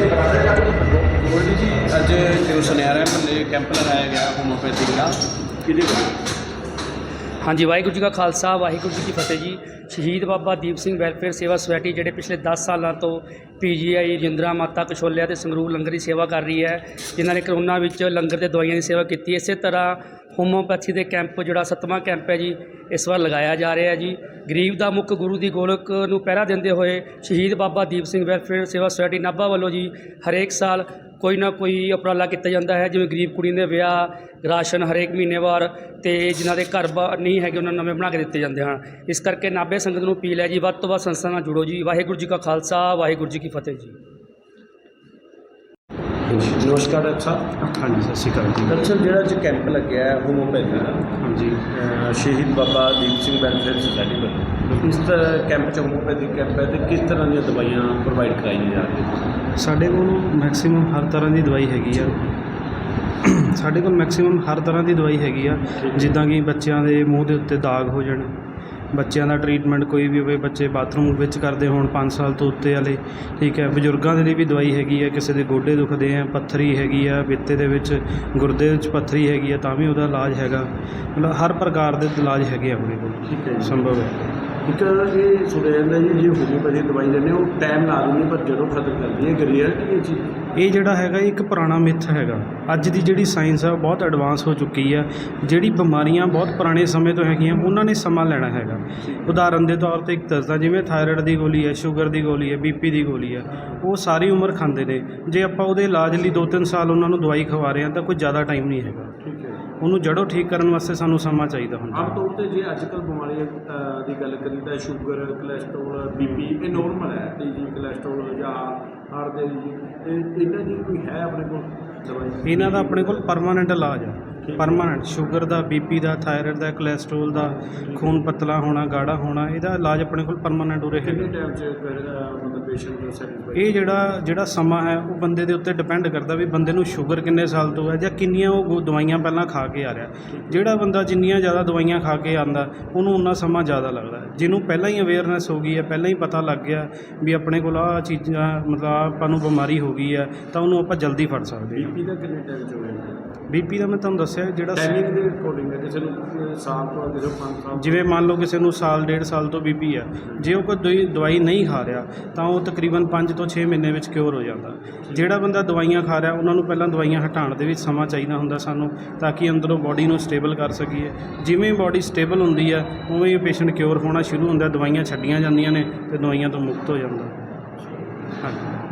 ਗੋਲਡੀ ਜੀ ਅੱਜ ਜੋ ਸੁਨਿਆਰਾ ਮਹੱਲੇ ਕੈਂਪ ਲਗਾਇਆ ਗਿਆ ਹੋਮੋਪੈਥਿਕ ਦਾ। ਕਿਹਦੇ ਵੱਲੋਂ? ਹਾਂਜੀ, ਵਾਹਿਗੁਰੂ ਜੀ ਕਾ ਖਾਲਸਾ, ਵਾਹਿਗੁਰੂ ਜੀ ਕੀ ਫਤਿਹ ਜੀ। ਸ਼ਹੀਦ ਬਾਬਾ ਦੀਪ ਸਿੰਘ ਵੈਲਫੇਅਰ ਸੇਵਾ ਸੁਸਾਇਟੀ, ਜਿਹੜੇ ਪਿਛਲੇ 10 ਸਾਲਾਂ ਤੋਂ ਪੀਜੀਆਈ ਜਿੰਦਰਾ ਮਾਤਾ ਕਸ਼ੋਲਿਆ ਤੇ ਸੰਗਰੂਰ ਲੰਗਰ ਦੀ ਸੇਵਾ ਕਰ ਰਹੀ ਹੈ, ਜਿਨ੍ਹਾਂ ਨੇ ਕਰੋਨਾ ਵਿੱਚ ਲੰਗਰ ਤੇ ਦਵਾਈਆਂ ਦੀ ਸੇਵਾ ਕੀਤੀ ਇਸੇ ਤਰ੍ਹਾਂ ਹੋਮੋਪੈਥੀ ਦੇ ਕੈਂਪ, ਜਿਹੜਾ ਸੱਤਵਾਂ ਕੈਂਪ ਹੈ ਜੀ, ਇਸ ਵਾਰ ਲਗਾਇਆ ਜਾ ਰਿਹਾ ਹੈ ਜੀ। ਗਰੀਬ ਦਾ ਮੁੱਖ ਗੁਰੂ ਦੀ ਗੋਲਕ ਨੂੰ ਪਹਿਰਾ ਦਿੰਦੇ ਹੋਏ ਸ਼ਹੀਦ ਬਾਬਾ ਦੀਪ ਸਿੰਘ ਵੈਲਫੇਅਰ ਸੇਵਾ ਸੁਸਾਇਟੀ ਨਾਭਾ ਵੱਲੋਂ ਜੀ, ਹਰੇਕ ਸਾਲ ਕੋਈ ਨਾ ਕੋਈ ਉਪਰਾਲਾ ਕੀਤਾ ਜਾਂਦਾ ਹੈ। ਜਿਵੇਂ ਗਰੀਬ ਕੁੜੀ ਦੇ ਵਿਆਹ, ਰਾਸ਼ਨ ਹਰੇਕ ਮਹੀਨੇਵਾਰ ਤੇ ਜਿਨ੍ਹਾਂ ਦੇ ਘਰ ਬਾ- ਨਹੀਂ ਹੈਗੇ, ਉਹਨਾਂ ਨੂੰ ਨਵੇਂ ਬਣਾ ਕੇ ਦਿੱਤੇ ਜਾਂਦੇ ਹਨ। ਇਸ ਕਰਕੇ ਨਾਭੇ ਸੰਗਤ ਨੂੰ ਅਪੀਲ ਹੈ ਜੀ, ਵੱਧ ਤੋਂ ਵੱਧ ਸੰਸਥਾ ਨਾਲ ਜੁੜੋ ਜੀ। ਵਾਹਿਗੁਰੂ ਜੀ ਕਾ ਖਾਲਸਾ, ਵਾਹਿਗੁਰੂ ਜੀ ਕੀ ਫਤਿਹ ਜੀ। ਨਮਸਕਾਰ ਡਾਕਟਰ ਸਾਹਿਬ। ਹਾਂਜੀ ਸਤਿ ਸ਼੍ਰੀ ਅਕਾਲ ਜੀ। ਡਾਕਟਰ ਸਾਹਿਬ ਜਿਹੜਾ ਅੱਜ ਕੈਂਪ ਲੱਗਿਆ ਹੈ ਹੋਮੋਪੈਥੀ ਦਾ ਹਾਂਜੀ। ਅਹ ਸ਼ਹੀਦ ਬਾਬਾ ਦੀਪ ਸਿੰਘ ਵੈਲਫੇਅਰ ਸੁਸਾਇਟੀ ਵੱਲੋਂ। ਇਸ ਤਰ੍ਹਾਂ ਕੈਂਪ ਚ ਹੋਮੋਪੈਥੀ ਕੈਂਪ ਹੈ ਤੇ ਕਿਸ ਤਰ੍ਹਾਂ ਦੀਆਂ ਦਵਾਈਆਂ ਪ੍ਰੋਵਾਈਡ ਕਰਾਈਆਂ ਜਾ ਰਹੀਆਂ? ਸਾਡੇ ਕੋਲ ਮੈਕਸਿਮਮ ਹਰ ਤਰ੍ਹਾਂ ਦੀ ਦਵਾਈ ਹੈਗੀ ਆ। ਸਾਡੇ ਕੋਲ ਮੈਕਸਿਮਮ ਹਰ ਤਰ੍ਹਾਂ ਦੀ ਦਵਾਈ ਹੈਗੀ ਆ ਜਿੱਦਾਂ ਕਿ ਬੱਚਿਆਂ ਦੇ ਮੂੰਹ ਦੇ ਉੱਤੇ ਦਾਗ ਹੋ ਜਾਣ ਬੱਚਿਆਂ ਦਾ ਟ੍ਰੀਟਮੈਂਟ ਕੋਈ ਵੀ ਹੋਵੇ ਬੱਚੇ ਬਾਥਰੂਮ ਵਿੱਚ ਕਰਦੇ ਹੋਣ 5 ਸਾਲ ਤੋਂ ਉੱਤੇ ਵਾਲੇ ਠੀਕ ਹੈ ਬਜ਼ੁਰਗਾਂ ਦੇ ਲਈ ਵੀ ਦਵਾਈ ਹੈਗੀ ਆ ਕਿਸੇ ਦੇ ਗੋਡੇ ਦੁਖਦੇ ਆ ਪੱਥਰੀ ਹੈਗੀ ਆ ਵਿੱਤੇ ਦੇ ਵਿੱਚ ਗੁਰਦੇ ਵਿੱਚ ਪੱਥਰੀ ਹੈਗੀ ਆ ਤਾਂ ਵੀ ਉਹਦਾ ਇਲਾਜ ਹੈਗਾ। ਮਤਲਬ ਹਰ ਪ੍ਰਕਾਰ ਦੇ ਇਲਾਜ ਹੈਗੇ ਆ ਆਪਣੇ ਕੋਲ। ਠੀਕ ਹੈ ਸੰਭਵ ਹੈ। ਇੱਕ ਇਹ ਸੁਣਿਆ ਜਾਂਦਾ ਜੀ ਜੇ ਹੋਮੋਪੈਥੀ ਦਵਾਈ ਲੈਂਦੇ ਹੋ ਉਹ ਟਾਈਮ ਲਾ ਦਿੰਦੀ ਪਰ ਜਦੋਂ ਖਤਮ ਕਰਦੀ ਹੈ ਕਿ ਰਿਐਲਿਟੀ ਇਹ ਚੀਜ਼? ਇਹ ਜਿਹੜਾ ਹੈਗਾ ਇੱਕ ਪੁਰਾਣਾ ਮਿੱਥ ਹੈਗਾ। ਅੱਜ ਦੀ ਜਿਹੜੀ ਸਾਇੰਸ ਆ ਉਹ ਬਹੁਤ ਐਡਵਾਂਸ ਹੋ ਚੁੱਕੀ ਆ। ਜਿਹੜੀ ਬਿਮਾਰੀਆਂ ਬਹੁਤ ਪੁਰਾਣੇ ਸਮੇਂ ਤੋਂ ਹੈਗੀਆਂ ਉਹਨਾਂ ਨੇ ਸਮਾਂ ਲੈਣਾ ਹੈਗਾ। ਉਦਾਹਰਨ ਦੇ ਤੌਰ ਤੇ ਇੱਕ ਦੱਸਦਾ ਜਿਵੇਂ ਥਾਇਰਾਇਡ ਦੀ ਗੋਲੀ ਹੈ ਸ਼ੂਗਰ ਦੀ ਗੋਲੀ ਹੈ ਬੀਪੀ ਦੀ ਗੋਲੀ ਹੈ ਉਹ ਸਾਰੀ ਉਮਰ ਖਾਂਦੇ ਨੇ। ਜੇ ਆਪਾਂ ਉਹਦੇ ਇਲਾਜ ਲਈ 2-3 ਸਾਲ ਉਹਨਾਂ ਨੂੰ ਦਵਾਈ ਖਵਾ ਰਹੇ ਹਾਂ ਤਾਂ ਕੋਈ ਜ਼ਿਆਦਾ ਟਾਈਮ ਨਹੀਂ ਹੈਗਾ। ਠੀਕ ਹੈ। ਉਹਨੂੰ ਜੜੋਂ ਠੀਕ ਕਰਨ ਵਾਸਤੇ ਸਾਨੂੰ ਸਮਾਂ ਚਾਹੀਦਾ ਹੁੰਦਾ ਆਮ ਤੌਰ ਤੇ ਜੇ ਅੱਜ ਕੱਲ੍ਹ ਬਿਮਾਰੀਆਂ ਅਹ, ਦੀ ਗੱਲ ਕਰੀ ਤਾਂ ਸ਼ੂਗਰ ਕੋਲੇਸਟ੍ਰੋਲ ਬੀਪੀ ਇਹ ਨੋਰਮਲ ਹੈ ਤੇ ਜੀ ਕੋਲੇਸਟ੍ਰੋਲ ਜਾਂ ਹਾਰਟ ਦੇ ਜੀ ਇਹ ਇਹਨਾਂ ਦੀ ਕੋਈ ਹੈ ਆਪਣੇ ਕੋਲ ਦਵਾਈ? ਇਹਨਾਂ ਦਾ ਆਪਣੇ ਕੋਲ ਪਰਮਾਨੈਂਟ ਇਲਾਜ ਆ ਪਰਮਾਨੈਂਟ ਸ਼ੂਗਰ ਦਾ ਬੀਪੀ ਦਾ ਥਾਇਰਾਇਡ ਦਾ ਕੋਲੇਸਟ੍ਰੋਲ ਦਾ ਖੂਨ ਪਤਲਾ ਹੋਣਾ ਗਾੜਾ ਹੋਣਾ ਇਹਦਾ ਇਲਾਜ ਆਪਣੇ ਕੋਲ ਪਰਮਾਨੈਂਟ ਉਰੇ ਕਿੰਨੇ ਹੈਗਾ ਟਾਈਮ 'ਚ ਫਿਰ ਅਹ, ਮਤਲਬ ਪੇਸ਼ੈਂਟ ਨੂੰ ਸੈਟੀਸਫਾਈ ਇਹ ਜਿਹੜਾ ਜਿਹੜਾ ਸਮਾਂ ਹੈ ਉਹ ਬੰਦੇ ਦੇ ਉੱਤੇ ਡਿਪੈਂਡ ਕਰਦਾ ਵੀ ਬੰਦੇ ਨੂੰ ਸ਼ੂਗਰ ਕਿੰਨੇ ਸਾਲ ਤੋਂ ਹੈ ਜਾਂ ਕਿੰਨੀਆਂ ਉਹ ਦਵਾਈਆਂ ਪਹਿਲਾਂ ਖਾ ਕੇ ਆ ਰਿਹਾ। ਜਿਹੜਾ ਬੰਦਾ ਜਿੰਨੀਆਂ ਜ਼ਿਆਦਾ ਦਵਾਈਆਂ ਖਾ ਕੇ ਆਂਦਾ ਉਹਨੂੰ ਉਨਾ ਸਮਾਂ ਜ਼ਿਆਦਾ ਲੱਗਦਾ ਹੈ। ਜਿਹਨੂੰ ਪਹਿਲਾਂ ਹੀ ਅਵੇਅਰਨੈਸ ਹੋ ਗਈ ਹੈ ਪਹਿਲਾਂ ਹੀ ਪਤਾ ਲੱਗ ਗਿਆ ਵੀ ਆਪਣੇ ਕੋਲ ਆਹ ਚੀਜ਼ਾਂ ਮਤਲਬ ਆਪਾਂ ਨੂੰ ਬਿਮਾਰੀ ਹੋ ਗਈ ਹੈ ਤਾਂ ਉਹਨੂੰ ਆਪਾਂ ਜਲਦੀ ਫੜ ਸਕਦੇ ਹਾਂ। ਬੀਪੀ ਦਾ ਕਿੰਨੇ ਟਾਈਮ 'ਚ ਹੋਏਗਾ ਬੀਪੀ ਦਾ ਮੈਂ ਤੁਹਾਨੂੰ ਦੱਸਿਆ ਜਿਹੜਾ ਟਾਈਮਿੰਗ ਦੇ ਅਕੋਰਡਿੰਗ ਹੈ ਕਿਸੇ ਨੂੰ ਸਾਲ ਤੋਂ ਕਿਸੇ ਨੂੰ ਪੰਜ ਸਾਲ ਜਿਵੇਂ ਮੰਨ ਲਓ ਕਿਸੇ ਨੂੰ ਸਾਲ ਡੇਢ ਸਾਲ ਤੋਂ ਬੀਪੀ ਹੈ ਜੇ ਉਹ ਕੋਈ ਦਵਾਈ ਦਵਾਈ ਨਹੀਂ ਖਾ ਰਿਹਾ ਤਾਂ ਉਹ ਤਕਰੀਬਨ 5 ਤੋਂ 6 ਮਹੀਨੇ ਵਿੱਚ ਕਿਉਰ ਹੋ ਜਾਂਦਾ। ਜਿਹੜਾ ਬੰਦਾ ਦਵਾਈਆਂ ਖਾ ਰਿਹਾ ਉਹਨਾਂ ਨੂੰ ਪਹਿਲਾਂ ਦਵਾਈਆਂ ਹਟਾਉਣ ਦੇ ਵਿੱਚ ਸਮਾਂ ਚਾਹੀਦਾ ਹੁੰਦਾ ਸਾਨੂੰ ਤਾਂ ਕਿ ਅੰਦਰੋਂ ਬਾਡੀ ਨੂੰ ਸਟੇਬਲ ਕਰ ਸਕੀਏ। ਜਿਵੇਂ ਬਾਡੀ ਸਟੇਬਲ ਹੁੰਦੀ ਹੈ ਉਵੇਂ ਹੀ ਪੇਸ਼ੈਂਟ ਕਿਉਰ ਹੋਣਾ ਸ਼ੁਰੂ ਹੁੰਦਾ ਦਵਾਈਆਂ ਛੱਡੀਆਂ ਜਾਂਦੀਆਂ ਨੇ ਤੇ ਦਵਾਈਆਂ ਤੋਂ ਮੁਕਤ ਹੋ ਜਾਂਦਾ। ਹਾਂਜੀ।